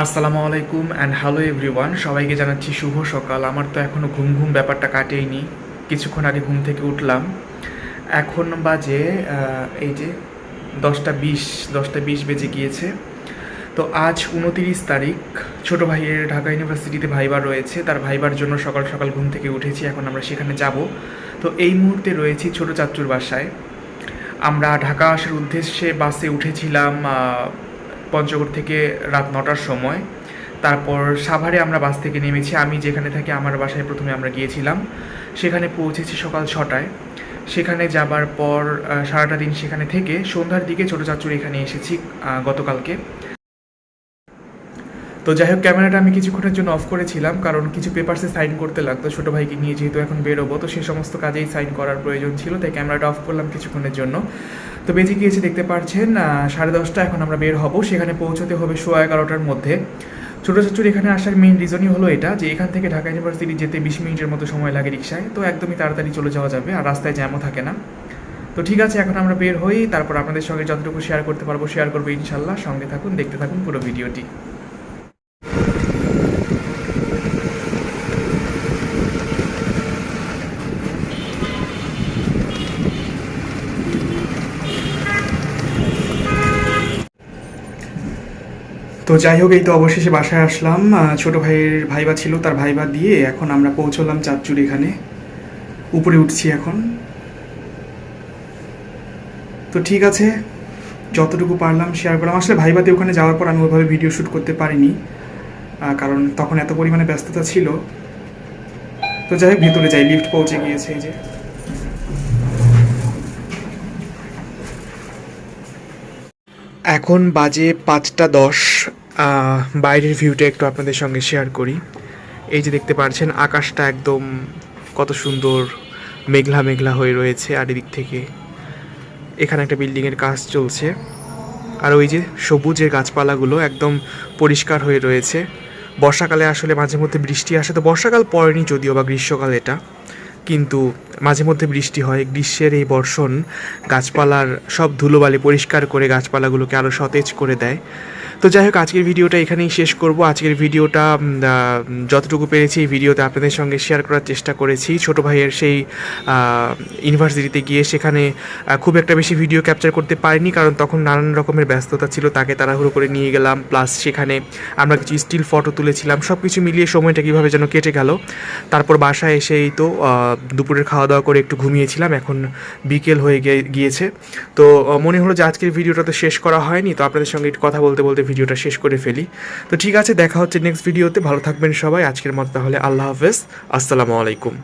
আসসালামু আলাইকুম and hello everyone সবাইকে জানাচ্ছি শুভ সকাল। আমার তো এখনও ঘুম ঘুম ব্যাপারটা কাটেইনি। কিছুক্ষণ আগে ঘুম থেকে উঠলাম। এখন বাজে এই যে দশটা বিশ দশটা বিশ বেজে গিয়েছে। তো আজ উনতিরিশ তারিখ। ছোট ভাইয়ের ঢাকা ইউনিভার্সিটিতে ভাইবার রয়েছে। তার ভাইবার জন্য সকাল সকাল ঘুম থেকে উঠেছি। এখন আমরা সেখানে যাব। তো এই মুহূর্তে রয়েছি ছোট চাচুর বাসায়। আমরা ঢাকা আসার উদ্দেশ্যে বাসে উঠেছিলাম পঞ্চগড় থেকে রাত নটার সময়। তারপর সাভারে আমরা বাস থেকে নেমেছি। আমি যেখানে থাকি, আমার বাসায় প্রথমে আমরা গিয়েছিলাম। সেখানে পৌঁছেছি সকাল ছটায়। সেখানে যাবার পর সারাটা দিন সেখানে থেকে সন্ধ্যার দিকে ছোটো চাচুর এখানে এসেছি গতকালকে। তো যাই হোক, ক্যামেরাটা আমি কিছুক্ষণের জন্য অফ করেছিলাম, কারণ কিছু পেপারসে সাইন করতে লাগতো ছোটো ভাইকে নিয়ে, যেহেতু এখন বেরোবো, তো সে সমস্ত কাজেই সাইন করার প্রয়োজন ছিল, তাই ক্যামেরাটা অফ করলাম কিছুক্ষণের জন্য। তো বেজে গিয়েছে দেখতে পাচ্ছেন সাড়ে দশটা, এখন আমরা বের হব, সেখানে পৌঁছতে হবে সোয়া এগারোটার মধ্যে। ছোটো চাচুর এখানে আসার মেইন রিজনই হলো এটা, যে এখান থেকে ঢাকা ইউনিভার্সিটি যেতে বিশ মিনিটের মতো সময় লাগে রিক্সায়, তো একদমই তাড়াতাড়ি চলে যাওয়া যাবে, আর রাস্তায় জ্যামও থাকে না। তো ঠিক আছে, এখন আমরা বের হই, তারপর আপনাদের সঙ্গে যতটুকু শেয়ার করতে পারব শেয়ার করব ইনশাল্লাহ। সঙ্গে থাকুন, দেখতে থাকুন পুরো ভিডিওটি তো যাই হোক, এই তো অবশেষে বাসায় আসলাম। ছোট ভাইয়ের ভাইবা ছিল, তার ভাইবা দিয়ে এখন আমরা পৌঁছলাম চাঁদচুর এখানে। উপরে উঠছি এখন। তো ঠিক আছে, যতটুকু পারলাম শেয়ার করলাম। আসলে ভাইবাতে ওখানে যাওয়ার পর আমি ওইভাবে ভিডিও শ্যুট করতে পারিনি কারণ তখন এত পরিমাণে ব্যস্ততা ছিল। তো যাই হোক, ভেতরে যাই লিফট পৌঁছে গিয়েছে এই যে। এখন বাজে পাঁচটা দশ। বাইরের ভিউটা একটু আপনাদের সঙ্গে শেয়ার করি। এই যে দেখতে পাচ্ছেন, আকাশটা একদম কত সুন্দর মেঘলা মেঘলা হয়ে রয়েছে আর এদিক থেকে এখানে একটা বিল্ডিংয়ের কাজ চলছে। আর ওই যে সবুজের গাছপালাগুলো একদম পরিষ্কার হয়ে রয়েছে। বর্ষাকালে আসলে মাঝে মধ্যে বৃষ্টি আসে, তো বর্ষাকাল পড়েনি যদিও বা গ্রীষ্মকাল এটা। কিন্তু মাঝে মধ্যে বৃষ্টি হয়, গ্রীষ্মের এই বর্ষণ গাছপালার সব ধুলোবালি পরিষ্কার করে গাছপালাগুলোকে আরও সতেজ করে দেয়। তো যাই হোক, আজকের ভিডিওটা এখানেই শেষ করব। আজকের ভিডিওটা যতটুকু পেরেছি এই ভিডিওতে আপনাদের সঙ্গে শেয়ার করার চেষ্টা করেছি। ছোট ভাইয়ের সেই ইউনিভার্সিটিতে গিয়ে সেখানে খুব একটা বেশি ভিডিও ক্যাপচার করতে পারিনি কারণ তখন নানান রকমের ব্যস্ততা ছিল, তাকে তাড়াহুড়ো করে নিয়ে গেলাম। প্লাস সেখানে আমরা কিছু স্টিল ফটো তুলেছিলাম। সব কিছু মিলিয়ে সময়টা কীভাবে যেন কেটে গেল, তারপর বাসায় এসেই তো দুপুরের খাওয়া দাওয়া করে একটু ঘুমিয়েছিলাম, এখন বিকেল হয়ে গিয়েছে। তো মনে হলো যে আজকের ভিডিওটা তো শেষ করা হয়নি, তো আপনাদের সঙ্গে একটু কথা বলতে বলতে ভিডিওটা শেষ করে ফেলি। তো ঠিক আছে, দেখা হচ্ছে নেক্সট ভিডিওতে ভালো থাকবেন সবাই। আজকের মতো তাহলে আল্লাহ হাফেজ। আসসালামু আলাইকুম।